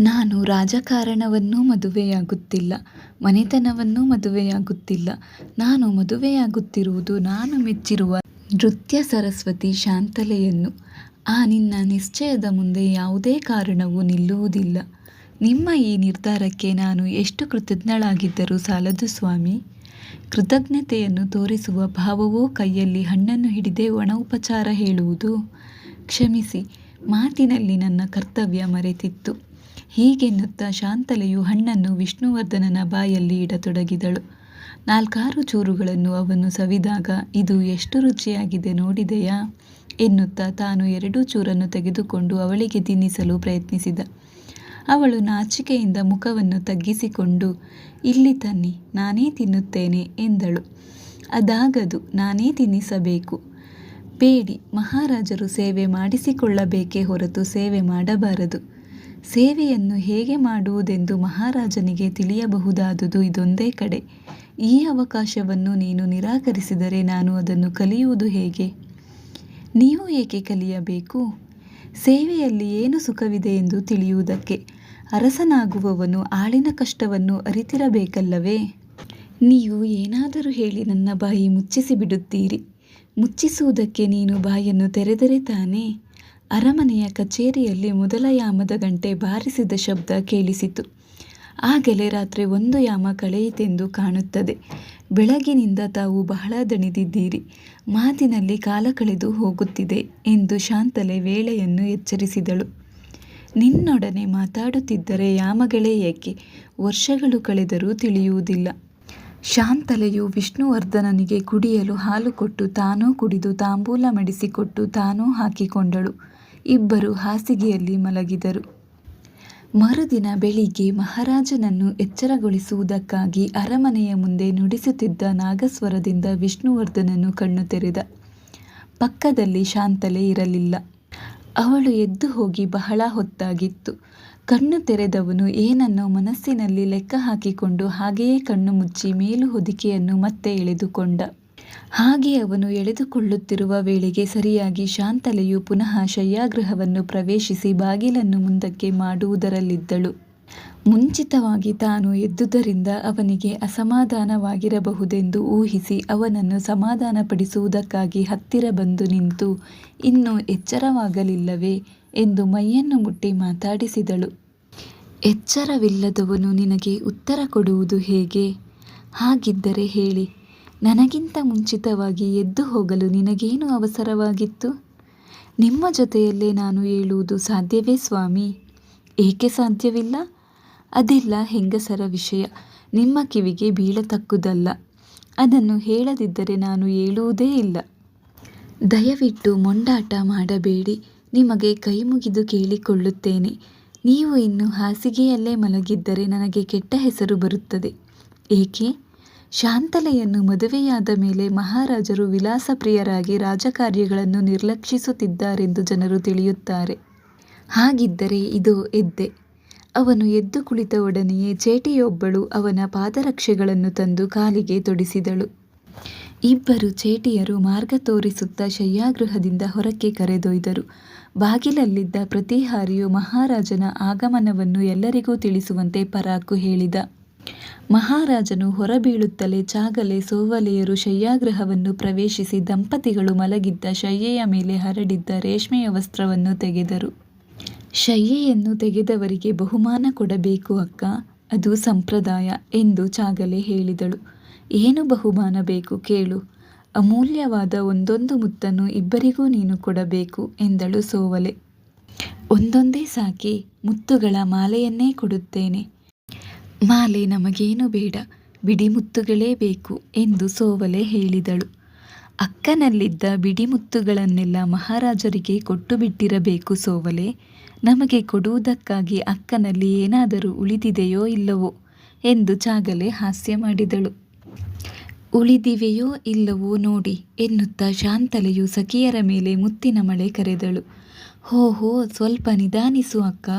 ನಾನು ರಾಜಕಾರಣವನ್ನೂ ಮದುವೆಯಾಗುತ್ತಿಲ್ಲ, ಮನೆತನವನ್ನೂ ಮದುವೆಯಾಗುತ್ತಿಲ್ಲ. ನಾನು ಮದುವೆಯಾಗುತ್ತಿರುವುದು ನಾನು ಮೆಚ್ಚಿರುವ ನೃತ್ಯ ಸರಸ್ವತಿ ಶಾಂತಲೆಯನ್ನು. ಆ ನಿನ್ನ ನಿಶ್ಚಯದ ಮುಂದೆ ಯಾವುದೇ ಕಾರಣವೂ ನಿಲ್ಲುವುದಿಲ್ಲ. ನಿಮ್ಮ ಈ ನಿರ್ಧಾರಕ್ಕೆ ನಾನು ಎಷ್ಟು ಕೃತಜ್ಞಳಾಗಿದ್ದರೂ ಸಾಲದು, ಸ್ವಾಮಿ. ಕೃತಜ್ಞತೆಯನ್ನು ತೋರಿಸುವ ಭಾವವೋ ಕೈಯಲ್ಲಿ ಹಣ್ಣನ್ನು ಹಿಡಿದೇ ಒಣ ಉಪಚಾರ ಹೇಳುವುದು? ಕ್ಷಮಿಸಿ, ಮಾತಿನಲ್ಲಿ ನನ್ನ ಕರ್ತವ್ಯ ಮರೆತಿತ್ತು. ಹೀಗೆನ್ನುತ್ತಾ ಶಾಂತಲೆಯು ಹಣ್ಣನ್ನು ವಿಷ್ಣುವರ್ಧನನ ಬಾಯಲ್ಲಿ ಇಡತೊಡಗಿದಳು. ನಾಲ್ಕಾರು ಚೂರುಗಳನ್ನು ಅವನು ಸವಿದಾಗ, ಇದು ಎಷ್ಟು ರುಚಿಯಾಗಿದೆ ನೋಡಿದೆಯಾ? ಎನ್ನುತ್ತಾ ತಾನು ಎರಡೂ ಚೂರನ್ನು ತೆಗೆದುಕೊಂಡು ಅವಳಿಗೆ ತಿನ್ನಿಸಲು ಪ್ರಯತ್ನಿಸಿದ. ಅವಳು ನಾಚಿಕೆಯಿಂದ ಮುಖವನ್ನು ತಗ್ಗಿಸಿಕೊಂಡು, ಇಲ್ಲಿ ತನ್ನಿ, ನಾನೇ ತಿನ್ನುತ್ತೇನೆ, ಎಂದಳು. ಅದಾಗದು, ನಾನೇ ತಿನ್ನಿಸಬೇಕು. ಬೇಡಿ, ಮಹಾರಾಜರು ಸೇವೆ ಮಾಡಿಸಿಕೊಳ್ಳಬೇಕೇ ಹೊರತು ಸೇವೆ ಮಾಡಬಾರದು. ಸೇವೆಯನ್ನು ಹೇಗೆ ಮಾಡುವುದೆಂದು ಮಹಾರಾಜನಿಗೆ ತಿಳಿಯಬಹುದಾದುದು ಇದೊಂದೇ ಕಡೆ. ಈ ಅವಕಾಶವನ್ನು ನೀನು ನಿರಾಕರಿಸಿದರೆ ನಾನು ಅದನ್ನು ಕಲಿಯುವುದು ಹೇಗೆ? ನೀವು ಏಕೆ ಕಲಿಯಬೇಕು? ಸೇವೆಯಲ್ಲಿ ಏನು ಸುಖವಿದೆ ಎಂದು ತಿಳಿಯುವುದಕ್ಕೆ ಅರಸನಾಗುವವನು ಆಳಿನ ಕಷ್ಟವನ್ನು ಅರಿತಿರಬೇಕಲ್ಲವೇ? ನೀವು ಏನಾದರೂ ಹೇಳಿ ನನ್ನ ಬಾಯಿ ಮುಚ್ಚಿಸಿ ಬಿಡುತ್ತೀರಿ. ಮುಚ್ಚಿಸುವುದಕ್ಕೆ ನೀನು ಬಾಯನ್ನು ತೆರೆದರೆ ತಾನೇ? ಅರಮನೆಯ ಕಚೇರಿಯಲ್ಲಿ ಮೊದಲ ಯಾಮದ ಗಂಟೆ ಬಾರಿಸಿದ ಶಬ್ದ ಕೇಳಿಸಿತು. ಆಗಲೇ ರಾತ್ರಿ ಒಂದು ಯಾಮ ಕಳೆಯಿತೆಂದು ಕಾಣುತ್ತದೆ. ಬೆಳಗಿನಿಂದ ತಾವು ಬಹಳ ದಣಿದಿದ್ದೀರಿ. ಮಾತಿನಲ್ಲಿ ಕಾಲ ಕಳೆದು ಹೋಗುತ್ತಿದೆ ಎಂದು ಶಾಂತಲೆ ವೇಳೆಯನ್ನು ಎಚ್ಚರಿಸಿದಳು. ನಿನ್ನೊಡನೆ ಮಾತಾಡುತ್ತಿದ್ದರೆ ಯಾಮಗಳೇ ಏಕೆ? ವರ್ಷಗಳು ಕಳೆದರೂ ತಿಳಿಯುವುದಿಲ್ಲ. ಶಾಂತಲೆಯು ವಿಷ್ಣುವರ್ಧನನಿಗೆ ಕುಡಿಯಲು ಹಾಲು ಕೊಟ್ಟು ತಾನೂ ಕುಡಿದು ತಾಂಬೂಲ ಮಡಿಸಿಕೊಟ್ಟು ತಾನೂ ಹಾಕಿಕೊಂಡಳು. ಇಬ್ಬರು ಹಾಸಿಗೆಯಲ್ಲಿ ಮಲಗಿದರು. ಮರುದಿನ ಬೆಳಿಗ್ಗೆ ಮಹಾರಾಜನನ್ನು ಎಚ್ಚರಗೊಳಿಸುವುದಕ್ಕಾಗಿ ಅರಮನೆಯ ಮುಂದೆ ನುಡಿಸುತ್ತಿದ್ದ ನಾಗಸ್ವರದಿಂದ ವಿಷ್ಣುವರ್ಧನನ್ನು ಕಣ್ಣು ತೆರೆದ. ಪಕ್ಕದಲ್ಲಿ ಶಾಂತಲೆ ಇರಲಿಲ್ಲ. ಅವಳು ಎದ್ದು ಹೋಗಿ ಬಹಳ ಹೊತ್ತಾಗಿತ್ತು. ಕಣ್ಣು ತೆರೆದವನು ಏನನ್ನೋ ಮನಸ್ಸಿನಲ್ಲಿ ಲೆಕ್ಕ ಹಾಕಿಕೊಂಡು ಹಾಗೆಯೇ ಕಣ್ಣು ಮುಚ್ಚಿ ಮೇಲು ಹೊದಿಕೆಯನ್ನು ಮತ್ತೆ ಎಳೆದುಕೊಂಡ. ಹಾಗೆ ಅವನು ಎಳೆದುಕೊಳ್ಳುತ್ತಿರುವ ವೇಳೆಗೆ ಸರಿಯಾಗಿ ಶಾಂತಲೆಯು ಪುನಃ ಶಯ್ಯಾಗೃಹವನ್ನು ಪ್ರವೇಶಿಸಿ ಬಾಗಿಲನ್ನು ಮುಂದಕ್ಕೆ ಮಾಡುವುದರಲ್ಲಿದ್ದಳು. ಮುಂಚಿತವಾಗಿ ತಾನು ಎದ್ದುದರಿಂದ ಅವನಿಗೆ ಅಸಮಾಧಾನವಾಗಿರಬಹುದೆಂದು ಊಹಿಸಿ ಅವನನ್ನು ಸಮಾಧಾನಪಡಿಸುವುದಕ್ಕಾಗಿ ಹತ್ತಿರ ಬಂದು ನಿಂತು, ಇನ್ನೂ ಎಚ್ಚರವಾಗಲಿಲ್ಲವೇ? ಎಂದು ಮೈಯನ್ನು ಮುಟ್ಟಿ ಮಾತಾಡಿಸಿದಳು. ಎಚ್ಚರವಿಲ್ಲದವನು ನಿನಗೆ ಉತ್ತರ ಕೊಡುವುದು ಹೇಗೆ? ಹಾಗಿದ್ದರೆ ಹೇಳಿ. ನನಗಿಂತ ಮುಂಚಿತವಾಗಿ ಎದ್ದು ಹೋಗಲು ನಿನಗೇನು ಅವಸರವಾಗಿತ್ತು? ನಿಮ್ಮ ಜೊತೆಯಲ್ಲೇ ನಾನು ಹೇಳುವುದು ಸಾಧ್ಯವೇ ಸ್ವಾಮಿ? ಏಕೆ ಸಾಧ್ಯವಿಲ್ಲ? ಅದೆಲ್ಲ ಹೆಂಗಸರ ವಿಷಯ. ನಿಮ್ಮ ಕಿವಿಗೆ ಬೀಳತಕ್ಕುದಲ್ಲ ಅದನ್ನು ಹೇಳದಿದ್ದರೆ ನಾನು ಏಳುವುದೇ ಇಲ್ಲ. ದಯವಿಟ್ಟು ಮೊಂಡಾಟ ಮಾಡಬೇಡಿ. ನಿಮಗೆ ಕೈಮುಗಿದು ಕೇಳಿಕೊಳ್ಳುತ್ತೇನೆ. ನೀವು ಇನ್ನು ಹಾಸಿಗೆಯಲ್ಲೇ ಮಲಗಿದ್ದರೆ ನನಗೆ ಕೆಟ್ಟ ಹೆಸರು ಬರುತ್ತದೆ. ಏಕೆ? ಶಾಂತಲೆಯನ್ನು ಮದುವೆಯಾದ ಮೇಲೆ ಮಹಾರಾಜರು ವಿಲಾಸಪ್ರಿಯರಾಗಿ ರಾಜಕಾರ್ಯಗಳನ್ನು ನಿರ್ಲಕ್ಷಿಸುತ್ತಿದ್ದಾರೆಂದು ಜನರು ತಿಳಿಯುತ್ತಾರೆ. ಹಾಗಿದ್ದರೆ ಇದು ಎದ್ದೆ. ಅವನು ಎದ್ದು ಕುಳಿತ ಒಡನೆಯೇ ಚೇಟಿಯೊಬ್ಬಳು ಅವನ ಪಾದರಕ್ಷೆಗಳನ್ನು ತಂದು ಕಾಲಿಗೆ ತೊಡಿಸಿದಳು. ಇಬ್ಬರು ಚೇಟಿಯರು ಮಾರ್ಗ ತೋರಿಸುತ್ತಾ ಶಯ್ಯಾಗೃಹದಿಂದ ಹೊರಕ್ಕೆ ಕರೆದೊಯ್ದರು. ಬಾಗಿಲಲ್ಲಿದ್ದ ಪ್ರತಿಹಾರಿಯು ಮಹಾರಾಜನ ಆಗಮನವನ್ನು ಎಲ್ಲರಿಗೂ ತಿಳಿಸುವಂತೆ ಪರಾಕು ಹೇಳಿದ. ಮಹಾರಾಜನು ಹೊರಬೀಳುತ್ತಲೇ ಚಾಗಲೆ ಸೋವಲೆಯರು ಶಯ್ಯಾಗೃಹವನ್ನು ಪ್ರವೇಶಿಸಿ ದಂಪತಿಗಳು ಮಲಗಿದ್ದ ಶಯ್ಯೆಯ ಮೇಲೆ ಹರಡಿದ್ದ ರೇಷ್ಮೆಯ ವಸ್ತ್ರವನ್ನು ತೆಗೆದರು. ಶಯ್ಯೆಯನ್ನು ತೆಗೆದವರಿಗೆ ಬಹುಮಾನ ಕೊಡಬೇಕು ಅಕ್ಕ, ಅದು ಸಂಪ್ರದಾಯ ಎಂದು ಚಾಗಲೆ ಹೇಳಿದಳು. ಏನು ಬಹುಮಾನ ಬೇಕು ಕೇಳು. ಅಮೂಲ್ಯವಾದ ಒಂದೊಂದು ಮುತ್ತನ್ನು ಇಬ್ಬರಿಗೂ ನೀನು ಕೊಡಬೇಕು ಎಂದಳು ಸೋವಲೆ. ಒಂದೊಂದೇ ಸಾಕಿ ಮುತ್ತುಗಳ ಮಾಲೆಯನ್ನೇ ಕೊಡುತ್ತೇನೆ. ಮಾಲೆ ನಮಗೇನು ಬೇಡ, ಬಿಡಿಮುತ್ತುಗಳೇ ಬೇಕು ಎಂದು ಸೋವಲೆ ಹೇಳಿದಳು. ಅಕ್ಕನಲ್ಲಿದ್ದ ಬಿಡಿಮುತ್ತುಗಳನ್ನೆಲ್ಲ ಮಹಾರಾಜರಿಗೆ ಕೊಟ್ಟು ಬಿಟ್ಟಿರಬೇಕು ಸೋವಲೆ. ನಮಗೆ ಕೊಡುವುದಕ್ಕಾಗಿ ಅಕ್ಕನಲ್ಲಿ ಏನಾದರೂ ಉಳಿದಿದೆಯೋ ಇಲ್ಲವೋ ಎಂದು ಚಾಗಲೆ ಹಾಸ್ಯ ಮಾಡಿದಳು. ಉಳಿದಿವೆಯೋ ಇಲ್ಲವೋ ನೋಡಿ ಎನ್ನುತ್ತಾ ಶಾಂತಲೆಯು ಸಖಿಯರ ಮೇಲೆ ಮುತ್ತಿನ ಮಳೆ ಕರೆದಳು. ಹೋ ಹೋ, ಸ್ವಲ್ಪ ನಿಧಾನಿಸು ಅಕ್ಕ.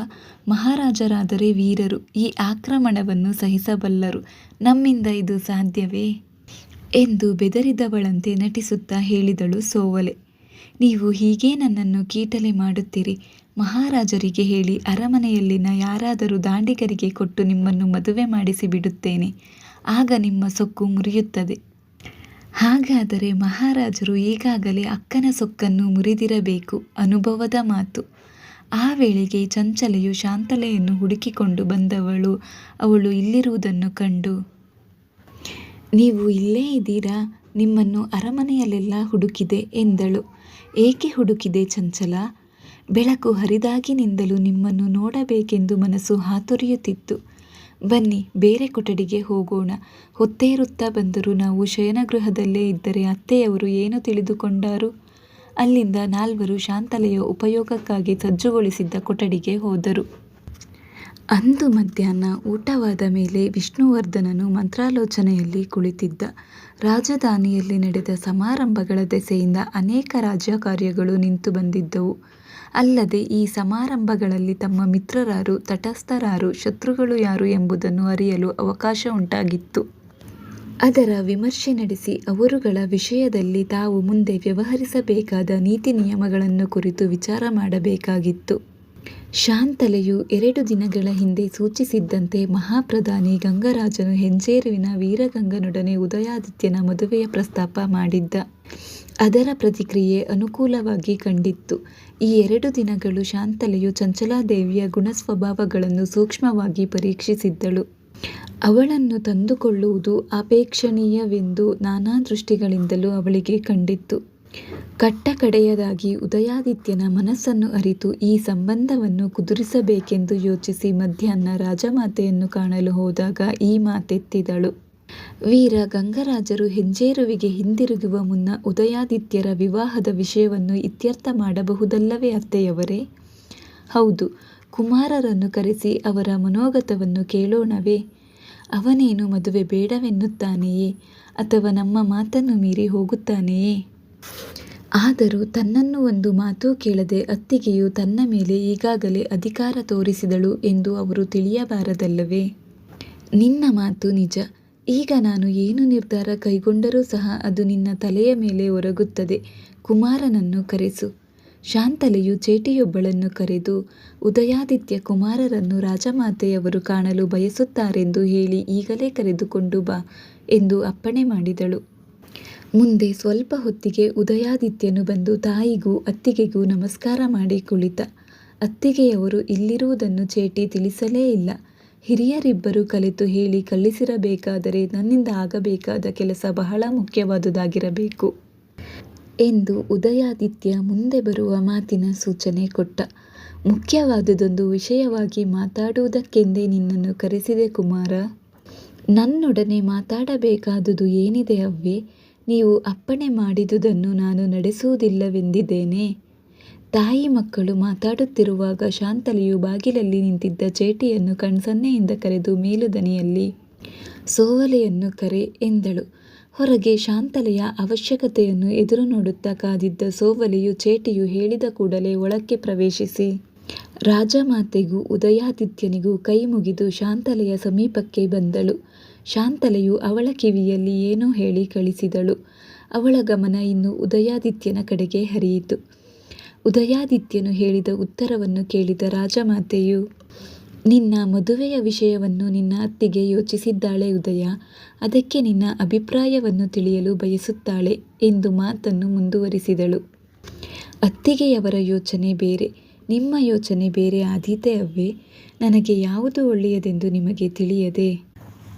ಮಹಾರಾಜರಾದರೆ ವೀರರು, ಈ ಆಕ್ರಮಣವನ್ನು ಸಹಿಸಬಲ್ಲರು. ನಮ್ಮಿಂದ ಇದು ಸಾಧ್ಯವೇ? ಎಂದು ಬೆದರಿದವಳಂತೆ ನಟಿಸುತ್ತಾ ಹೇಳಿದಳು ಸೋವಲೆ. ನೀವು ಹೀಗೇ ನನ್ನನ್ನು ಕೀಟಲೆ ಮಾಡುತ್ತೀರಿ. ಮಹಾರಾಜರಿಗೆ ಹೇಳಿ, ಅರಮನೆಯಲ್ಲಿನ ಯಾರಾದರೂ ದಾಂಡಿಗರಿಗೆ ಕೊಟ್ಟು ನಿಮ್ಮನ್ನು ಮದುವೆ ಮಾಡಿಸಿ ಬಿಡುತ್ತೇನೆ ಆಗ ನಿಮ್ಮ ಸೊಕ್ಕು ಮುರಿಯುತ್ತದೆ. ಹಾಗಾದರೆ ಮಹಾರಾಜರು ಈಗಾಗಲೇ ಅಕ್ಕನ ಸೊಕ್ಕನ್ನು ಮುರಿದಿರಬೇಕು ಅನುಭವದ ಮಾತು. ಆ ವೇಳೆಗೆ ಚಂಚಲೆಯು ಶಾಂತಲೆಯನ್ನು ಹುಡುಕಿಕೊಂಡು ಬಂದವಳು. ಅವಳು ಇಲ್ಲಿರುವುದನ್ನು ಕಂಡು, ನೀವು ಇಲ್ಲೇ ಇದ್ದೀರಾ? ನಿಮ್ಮನ್ನು ಅರಮನೆಯಲ್ಲೆಲ್ಲ ಹುಡುಕಿದೆ ಎಂದಳು. ಏಕೆ ಹುಡುಕಿದೆ ಚಂಚಲ? ಬೆಳಕು ಹರಿದಾಗಿನಿಂದಲೂ ನಿಮ್ಮನ್ನು ನೋಡಬೇಕೆಂದು ಮನಸ್ಸು ಹಾತೊರೆಯುತ್ತಿತ್ತು. ಬನ್ನಿ, ಬೇರೆ ಕೊಠಡಿಗೆ ಹೋಗೋಣ. ಹೊತ್ತೇರುತ್ತಾ ಬಂದರೂ ನಾವು ಶಯನಗೃಹದಲ್ಲೇ ಇದ್ದರೆ ಅತ್ತೆಯವರು ಏನು ತಿಳಿದುಕೊಂಡಾರು? ಅಲ್ಲಿಂದ ನಾಲ್ವರು ಶಾಂತಲೆಯ ಉಪಯೋಗಕ್ಕಾಗಿ ಸಜ್ಜುಗೊಳಿಸಿದ್ದ ಕೊಠಡಿಗೆ ಹೋದರು. ಅಂದು ಮಧ್ಯಾಹ್ನ ಊಟವಾದ ಮೇಲೆ ವಿಷ್ಣುವರ್ಧನನು ಮಂತ್ರಾಲೋಚನೆಯಲ್ಲಿ ಕುಳಿತಿದ್ದ. ರಾಜಧಾನಿಯಲ್ಲಿ ನಡೆದ ಸಮಾರಂಭಗಳ ದೆಸೆಯಿಂದ ಅನೇಕ ರಾಜ್ಯ ಕಾರ್ಯಗಳು ನಿಂತು ಬಂದಿದ್ದವು. ಅಲ್ಲದೆ ಈ ಸಮಾರಂಭಗಳಲ್ಲಿ ತಮ್ಮ ಮಿತ್ರರಾರು, ತಟಸ್ಥರಾರು, ಶತ್ರುಗಳು ಯಾರು ಎಂಬುದನ್ನು ಅರಿಯಲು ಅವಕಾಶ ಉಂಟಾಗಿತ್ತು. ಅದರ ವಿಮರ್ಶೆ ನಡೆಸಿ ಅವರುಗಳ ವಿಷಯದಲ್ಲಿ ತಾವು ಮುಂದೆ ವ್ಯವಹರಿಸಬೇಕಾದ ನೀತಿ ನಿಯಮಗಳನ್ನು ಕುರಿತು ವಿಚಾರ ಮಾಡಬೇಕಾಗಿತ್ತು. ಶಾಂತಲೆಯು ಎರಡು ದಿನಗಳ ಹಿಂದೆ ಸೂಚಿಸಿದ್ದಂತೆ ಮಹಾಪ್ರಧಾನಿ ಗಂಗರಾಜನು ಹೆಂಜೇರುವಿನ ವೀರಗಂಗನೊಡನೆ ಉದಯಾದಿತ್ಯನ ಮದುವೆಯ ಪ್ರಸ್ತಾಪ ಮಾಡಿದ್ದ. ಅದರ ಪ್ರತಿಕ್ರಿಯೆ ಅನುಕೂಲವಾಗಿ ಕಂಡಿತ್ತು. ಈ ಎರಡು ದಿನಗಳು ಶಾಂತಲೆಯು ಚಂಚಲಾದೇವಿಯ ಗುಣಸ್ವಭಾವಗಳನ್ನು ಸೂಕ್ಷ್ಮವಾಗಿ ಪರೀಕ್ಷಿಸಿದ್ದಳು. ಅವಳನ್ನು ತಂದುಕೊಳ್ಳುವುದು ಅಪೇಕ್ಷಣೀಯವೆಂದು ನಾನಾ ದೃಷ್ಟಿಗಳಿಂದಲೂ ಅವಳಿಗೆ ಕಂಡಿತ್ತು. ಕಟ್ಟಕಡೆಯದಾಗಿ ಉದಯಾದಿತ್ಯನ ಮನಸ್ಸನ್ನು ಅರಿತು ಈ ಸಂಬಂಧವನ್ನು ಕುದುರಿಸಬೇಕೆಂದು ಯೋಚಿಸಿ ಮಧ್ಯಾಹ್ನ ರಾಜಮಾತೆಯನ್ನು ಕಾಣಲು ಹೋದಾಗ ಈ ಮಾತೆತ್ತಿದಳು. ವೀರ ಗಂಗರಾಜರು ಹೆಂಜೇರುವಿಗೆ ಹಿಂದಿರುಗುವ ಮುನ್ನ ಉದಯಾದಿತ್ಯರ ವಿವಾಹದ ವಿಷಯವನ್ನು ಇತ್ಯರ್ಥ ಮಾಡಬಹುದಲ್ಲವೇ ಅತ್ತೆಯವರೇ? ಹೌದು, ಕುಮಾರರನ್ನು ಕರೆಸಿ ಅವರ ಮನೋಗತವನ್ನು ಕೇಳೋಣವೇ? ಅವನೇನು ಮದುವೆ ಬೇಡವೆನ್ನುತ್ತಾನೆಯೇ? ಅಥವಾ ನಮ್ಮ ಮಾತನ್ನು ಮೀರಿ ಹೋಗುತ್ತಾನೆಯೇ? ಆದರೂ ತನ್ನನ್ನು ಒಂದು ಮಾತೂ ಕೇಳದೆ ಅತ್ತಿಗೆಯು ತನ್ನ ಮೇಲೆ ಈಗಾಗಲೇ ಅಧಿಕಾರ ತೋರಿಸಿದಳು ಎಂದು ಅವರು ತಿಳಿಯಬಾರದಲ್ಲವೇ? ನಿನ್ನ ಮಾತು ನಿಜ. ಈಗ ನಾನು ಏನು ನಿರ್ಧಾರ ಕೈಗೊಂಡರೂ ಸಹ ಅದು ನಿನ್ನ ತಲೆಯ ಮೇಲೆ ಒರಗುತ್ತದೆ. ಕುಮಾರನನ್ನು ಕರೆಸು. ಶಾಂತಲೆಯು ಚೇಟಿಯೊಬ್ಬಳನ್ನು ಕರೆದು, ಉದಯಾದಿತ್ಯ ಕುಮಾರರನ್ನು ರಾಜಮಾತೆಯವರು ಕಾಣಲು ಬಯಸುತ್ತಾರೆಂದು ಹೇಳಿ ಈಗಲೇ ಕರೆದುಕೊಂಡು ಬಾ ಎಂದು ಅಪ್ಪಣೆ ಮಾಡಿದಳು. ಮುಂದೆ ಸ್ವಲ್ಪ ಹೊತ್ತಿಗೆ ಉದಯಾದಿತ್ಯನು ಬಂದು ತಾಯಿಗೂ ಅತ್ತಿಗೆಗೂ ನಮಸ್ಕಾರ ಮಾಡಿ ಕುಳಿತ. ಅತ್ತಿಗೆಯವರು ಇಲ್ಲಿರುವುದನ್ನು ಚೇಟಿ ತಿಳಿಸಲೇ ಇಲ್ಲ. ಹಿರಿಯರಿಬ್ಬರು ಕಲಿತು ಹೇಳಿ ಕಳಿಸಿರಬೇಕಾದರೆ ನನ್ನಿಂದ ಆಗಬೇಕಾದ ಕೆಲಸ ಬಹಳ ಮುಖ್ಯವಾದುದಾಗಿರಬೇಕು ಎಂದು ಉದಯಾದಿತ್ಯ ಮುಂದೆ ಬರುವ ಮಾತಿನ ಸೂಚನೆ ಕೊಟ್ಟ. ಮುಖ್ಯವಾದುದೊಂದು ವಿಷಯವಾಗಿ ಮಾತಾಡುವುದಕ್ಕೆಂದೇ ನಿನ್ನನ್ನು ಕರೆಸಿದೆ ಕುಮಾರ. ನನ್ನೊಡನೆ ಮಾತಾಡಬೇಕಾದುದು ಏನಿದೆ ಅವ್ವೇ? ನೀವು ಅಪ್ಪಣೆ ಮಾಡಿದುದನ್ನು ನಾನು ನಡೆಸುವುದಿಲ್ಲವೆಂದಿದ್ದೇನೆ. ತಾಯಿ ಮಕ್ಕಳು ಮಾತಾಡುತ್ತಿರುವಾಗ ಶಾಂತಲೆಯು ಬಾಗಿಲಲ್ಲಿ ನಿಂತಿದ್ದ ಚೇಟಿಯನ್ನು ಕಣ್ಸನ್ನೆಯಿಂದ ಕರೆದು ಮೇಲುದನಿಯಲ್ಲಿ ಸೋವಲೆಯನ್ನು ಕರೆ ಎಂದಳು. ಹೊರಗೆ ಶಾಂತಲೆಯ ಅವಶ್ಯಕತೆಯನ್ನು ಎದುರು ನೋಡುತ್ತಾ ಕಾದಿದ್ದ ಸೋವಲೆಯು ಚೇಟಿಯು ಹೇಳಿದ ಕೂಡಲೇ ಒಳಕ್ಕೆ ಪ್ರವೇಶಿಸಿ ರಾಜಮಾತೆಗೂ ಉದಯಾದಿತ್ಯನಿಗೂ ಕೈ ಮುಗಿದು ಶಾಂತಲೆಯ ಸಮೀಪಕ್ಕೆ ಬಂದಳು. ಶಾಂತಲೆಯು ಅವಳ ಕಿವಿಯಲ್ಲಿ ಏನೋ ಹೇಳಿ ಕಳಿಸಿದಳು. ಅವಳ ಗಮನ ಇನ್ನು ಉದಯಾದಿತ್ಯನ ಕಡೆಗೆ ಹರಿಯಿತು. ಉದಯಾದಿತ್ಯನು ಹೇಳಿದ ಉತ್ತರವನ್ನು ಕೇಳಿದ ರಾಜಮಾತೆಯು ನಿನ್ನ ಮದುವೆಯ ವಿಷಯವನ್ನು ನಿನ್ನ ಅತ್ತಿಗೆ ಯೋಚಿಸಿದ್ದಾಳೆ ಉದಯ. ಅದಕ್ಕೆ ನಿನ್ನ ಅಭಿಪ್ರಾಯವನ್ನು ತಿಳಿಯಲು ಬಯಸುತ್ತಾಳೆ ಎಂದು ಮಾತನ್ನು ಮುಂದುವರಿಸಿದಳು. ಅತ್ತಿಗೆಯವರ ಯೋಚನೆ ಬೇರೆ, ನಿಮ್ಮ ಯೋಚನೆ ಬೇರೆ ಆದೀತೆ? ನನಗೆ ಯಾವುದು ಒಳ್ಳೆಯದೆಂದು ನಿಮಗೆ ತಿಳಿಯದೆ?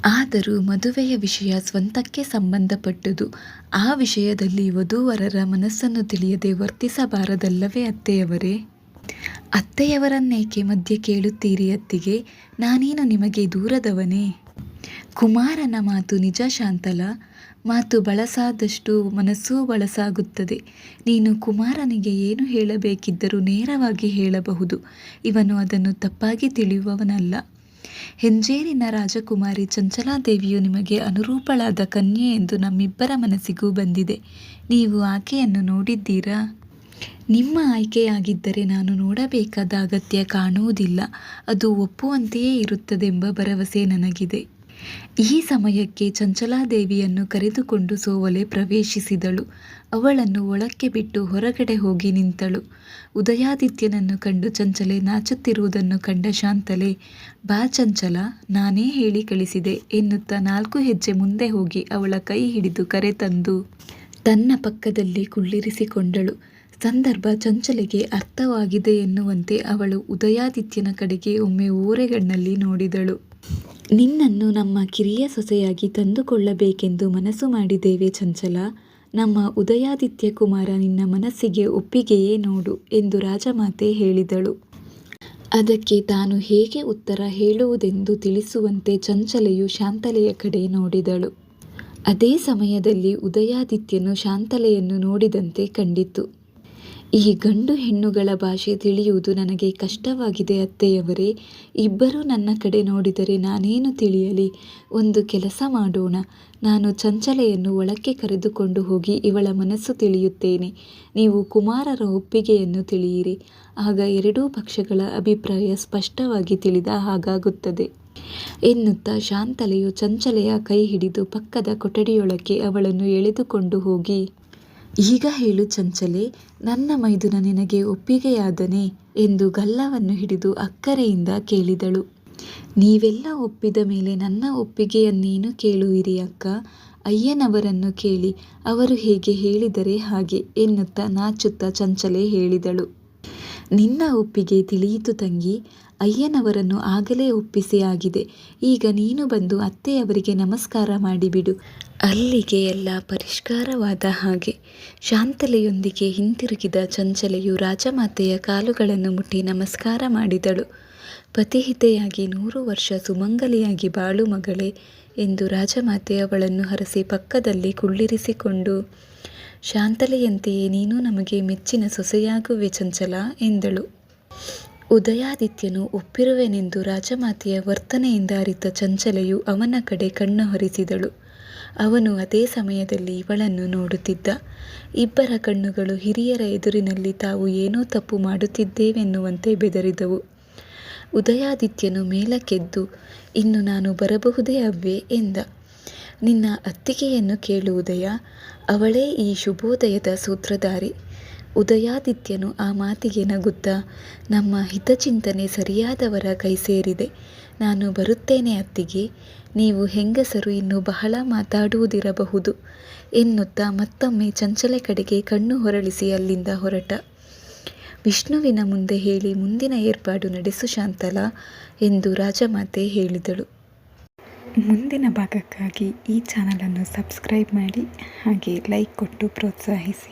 ಆದರೂ ಮದುವೆಯ ವಿಷಯ ಸ್ವಂತಕ್ಕೆ ಸಂಬಂಧಪಟ್ಟುದು. ಆ ವಿಷಯದಲ್ಲಿ ವಧುವರರ ಮನಸ್ಸನ್ನು ತಿಳಿಯದೆ ವರ್ತಿಸಬಾರದಲ್ಲವೇ ಅತ್ತೆಯವರೇ? ಅತ್ತೆಯವರನ್ನೇಕೆ ಮಧ್ಯೆ ಕೇಳುತ್ತೀರಿ ಅತ್ತಿಗೆ? ನಾನೇನು ನಿಮಗೆ ದೂರದವನೇ? ಕುಮಾರನ ಮಾತು ನಿಜ ಶಾಂತಲ ಮಾತು ಬಳಸಾದಷ್ಟು ಮನಸ್ಸೂ ಬಳಸಾಗುತ್ತದೆ. ನೀನು ಕುಮಾರನಿಗೆ ಏನು ಹೇಳಬೇಕಿದ್ದರೂ ನೇರವಾಗಿ ಹೇಳಬಹುದು. ಇವನು ಅದನ್ನು ತಪ್ಪಾಗಿ ತಿಳಿಯುವವನಲ್ಲ. ಹೆಂಜೇರಿನ ರಾಜಕುಮಾರಿ ಚಂಚಲಾದೇವಿಯು ನಿಮಗೆ ಅನುರೂಪಳಾದ ಕನ್ಯೆ ಎಂದು ನಮ್ಮಿಬ್ಬರ ಮನಸ್ಸಿಗೂ ಬಂದಿದೆ. ನೀವು ಆಕೆಯನ್ನು ನೋಡಿದ್ದೀರಾ? ನಿಮ್ಮ ಆಯ್ಕೆಯಾಗಿದ್ದರೆ ನಾನು ನೋಡಬೇಕಾದ ಅಗತ್ಯ ಕಾಣುವುದಿಲ್ಲ. ಅದು ಒಪ್ಪುವಂತೆಯೇ ಇರುತ್ತದೆಂಬ ಭರವಸೆ ನನಗಿದೆ. ಈ ಸಮಯಕ್ಕೆ ಚಂಚಲಾದೇವಿಯನ್ನು ಕರೆದುಕೊಂಡು ಸೋವಲೆ ಪ್ರವೇಶಿಸಿದಳು. ಅವಳನ್ನು ಒಳಕ್ಕೆ ಬಿಟ್ಟು ಹೊರಗಡೆ ಹೋಗಿ ನಿಂತಳು. ಉದಯಾದಿತ್ಯನನ್ನು ಕಂಡು ಚಂಚಲೆ ನಾಚುತ್ತಿರುವುದನ್ನು ಕಂಡ ಶಾಂತಲೆ, ಬಾ ಚಂಚಲ, ನಾನೇ ಹೇಳಿ ಕಳಿಸಿದೆ ಎನ್ನುತ್ತಾ ನಾಲ್ಕು ಹೆಜ್ಜೆ ಮುಂದೆ ಹೋಗಿ ಅವಳ ಕೈ ಹಿಡಿದು ಕರೆತಂದು ತನ್ನ ಪಕ್ಕದಲ್ಲಿ ಕುಳ್ಳಿರಿಸಿಕೊಂಡಳು. ಸಂದರ್ಭ ಚಂಚಲೆಗೆ ಅರ್ಥವಾಗಿದೆ ಎನ್ನುವಂತೆ ಅವಳು ಉದಯಾದಿತ್ಯನ ಕಡೆಗೆ ಒಮ್ಮೆ ಓರೆಗಣ್ಣಲ್ಲಿ ನೋಡಿದಳು. ನಿನ್ನನ್ನು ನಮ್ಮ ಕಿರಿಯ ಸೊಸೆಯಾಗಿ ತಂದುಕೊಳ್ಳಬೇಕೆಂದು ಮನಸ್ಸು ಮಾಡಿದ್ದೇವೆ ಚಂಚಲ ನಮ್ಮ ಉದಯಾದಿತ್ಯ ಕುಮಾರ ನಿನ್ನ ಮನಸ್ಸಿಗೆ ಒಪ್ಪಿಗೆಯೇ ನೋಡು ಎಂದು ರಾಜಮಾತೆ ಹೇಳಿದಳು. ಅದಕ್ಕೆ ತಾನು ಹೇಗೆ ಉತ್ತರ ಹೇಳುವುದೆಂದು ತಿಳಿಸುವಂತೆ ಚಂಚಲೆಯು ಶಾಂತಲೆಯ ಕಡೆ ನೋಡಿದಳು. ಅದೇ ಸಮಯದಲ್ಲಿ ಉದಯಾದಿತ್ಯನು ಶಾಂತಲೆಯನ್ನು ನೋಡಿದಂತೆ ಕಂಡಿತು. ಈ ಗಂಡು ಹೆಣ್ಣುಗಳ ಭಾಷೆ ತಿಳಿಯುವುದು ನನಗೆ ಕಷ್ಟವಾಗಿದೆ, ಅತ್ತೆಯವರೇ. ಇಬ್ಬರೂ ನನ್ನ ಕಡೆ ನೋಡಿದರೆ ನಾನೇನು ತಿಳಿಯಲಿ? ಒಂದು ಕೆಲಸ ಮಾಡೋಣ. ನಾನು ಚಂಚಲೆಯನ್ನು ಒಳಕ್ಕೆ ಕರೆದುಕೊಂಡು ಹೋಗಿ ಇವಳ ಮನಸ್ಸು ತಿಳಿಯುತ್ತೇನೆ. ನೀವು ಕುಮಾರರ ಒಪ್ಪಿಗೆಯನ್ನು ತಿಳಿಯಿರಿ. ಆಗ ಎರಡೂ ಪಕ್ಷಗಳ ಅಭಿಪ್ರಾಯ ಸ್ಪಷ್ಟವಾಗಿ ತಿಳಿದ ಹಾಗಾಗುತ್ತದೆ. ಎನ್ನುತ್ತಾ ಶಾಂತಲೆಯು ಚಂಚಲೆಯ ಕೈ ಹಿಡಿದು ಪಕ್ಕದ ಕೊಠಡಿಯೊಳಕ್ಕೆ ಅವಳನ್ನು ಎಳೆದುಕೊಂಡು ಹೋಗಿ ಈಗ ಹೇಳು ಚಂಚಲೆ, ನನ್ನ ಮೈದುನ ನಿನಗೆ ಒಪ್ಪಿಗೆಯಾದನೆ ಎಂದು ಗಲ್ಲವನ್ನು ಹಿಡಿದು ಅಕ್ಕರೆಯಿಂದ ಕೇಳಿದಳು. ನೀವೆಲ್ಲ ಒಪ್ಪಿದ ಮೇಲೆ ನನ್ನ ಒಪ್ಪಿಗೆಯನ್ನೇನು ಕೇಳುವಿರಿ ಅಕ್ಕ? ಅಯ್ಯನವರನ್ನು ಕೇಳಿ. ಅವರು ಹೇಗೆ ಹೇಳಿದರೆ ಹಾಗೆ ಎನ್ನುತ್ತಾ ನಾಚುತ್ತಾ ಚಂಚಲೆ ಹೇಳಿದಳು. ನಿನ್ನ ಒಪ್ಪಿಗೆ ತಿಳಿಯಿತು ತಂಗಿ. ಅಯ್ಯನವರನ್ನು ಆಗಲೇ ಒಪ್ಪಿಸಿ ಆಗಿದೆ. ಈಗ ನೀನು ಬಂದು ಅತ್ತೆಯವರಿಗೆ ನಮಸ್ಕಾರ ಮಾಡಿಬಿಡು. ಅಲ್ಲಿಗೆ ಎಲ್ಲ ಪರಿಷ್ಕಾರವಾದ ಹಾಗೆ. ಶಾಂತಲೆಯೊಂದಿಗೆ ಹಿಂತಿರುಗಿದ ಚಂಚಲೆಯು ರಾಜಮಾತೆಯ ಕಾಲುಗಳನ್ನು ಮುಟ್ಟಿ ನಮಸ್ಕಾರ ಮಾಡಿದಳು. ಪತಿಹಿತೆಯಾಗಿ ನೂರು ವರ್ಷ ಸುಮಂಗಲಿಯಾಗಿ ಬಾಳು ಮಗಳೇ ಎಂದು ರಾಜಮಾತೆ ಅವಳನ್ನು ಹರಸಿ ಪಕ್ಕದಲ್ಲಿ ಕುಳ್ಳಿರಿಸಿಕೊಂಡು, ಶಾಂತಲೆಯಂತೆಯೇ ನೀನು ನಮಗೆ ಮೆಚ್ಚಿನ ಸೊಸೆಯಾಗುವೆ ಚಂಚಲ ಎಂದಳು. ಉದಯಾದಿತ್ಯನು ಒಪ್ಪಿರುವೆನೆಂದು ರಾಜಮಾತೆಯ ವರ್ತನೆಯಿಂದ ಅರಿತ ಚಂಚಲೆಯು ಅವನ ಕಡೆ ಕಣ್ಣು ಹೊರಿಸಿದಳು ಅವನು ಅದೇ ಸಮಯದಲ್ಲಿ ಇವಳನ್ನು ನೋಡುತ್ತಿದ್ದ. ಇಬ್ಬರ ಕಣ್ಣುಗಳು ಹಿರಿಯರ ಎದುರಿನಲ್ಲಿ ತಾವು ಏನೋ ತಪ್ಪು ಮಾಡುತ್ತಿದ್ದೇವೆನ್ನುವಂತೆ ಬೆದರಿದವು. ಉದಯಾದಿತ್ಯನು ಮೇಲಕ್ಕೆದ್ದು, ಇನ್ನು ನಾನು ಬರಬಹುದೇ ಅವ್ವೇ ಎಂದ. ನಿನ್ನ ಅತ್ತಿಗೆಯನ್ನು ಕೇಳುವುದಯ. ಅವಳೇ ಈ ಶುಭೋದಯದ ಸೂತ್ರಧಾರಿ. ಉದಯಾದಿತ್ಯನು ಆ ಮಾತಿಗೆ ನಗುತ್ತಾ, ನಮ್ಮ ಹಿತಚಿಂತನೆ ಸರಿಯಾದವರ ಕೈ ಸೇರಿದೆ. ನಾನು ಬರುತ್ತೇನೆ ಅತ್ತಿಗೆ. ನೀವು ಹೆಂಗಸರು ಇನ್ನು ಬಹಳ ಮಾತಾಡುವುದಿರಬಹುದು ಎನ್ನುತ್ತಾ ಮತ್ತೊಮ್ಮೆ ಚಂಚಲೆ ಕಡೆಗೆ ಕಣ್ಣು ಹೊರಳಿಸಿ ಅಲ್ಲಿಂದ ಹೊರಟ. ವಿಷ್ಣುವಿನ ಮುಂದೆ ಹೇಳಿ ಮುಂದಿನ ಏರ್ಪಾಡು ನಡೆಸು ಶಾಂತಲಾ ಎಂದು ರಾಜಮಾತೆ ಹೇಳಿದಳು. ಮುಂದಿನ ಭಾಗಕ್ಕಾಗಿ ಈ ಚಾನಲನ್ನು ಸಬ್ಸ್ಕ್ರೈಬ್ ಮಾಡಿ, ಹಾಗೆ ಲೈಕ್ ಕೊಟ್ಟು ಪ್ರೋತ್ಸಾಹಿಸಿ.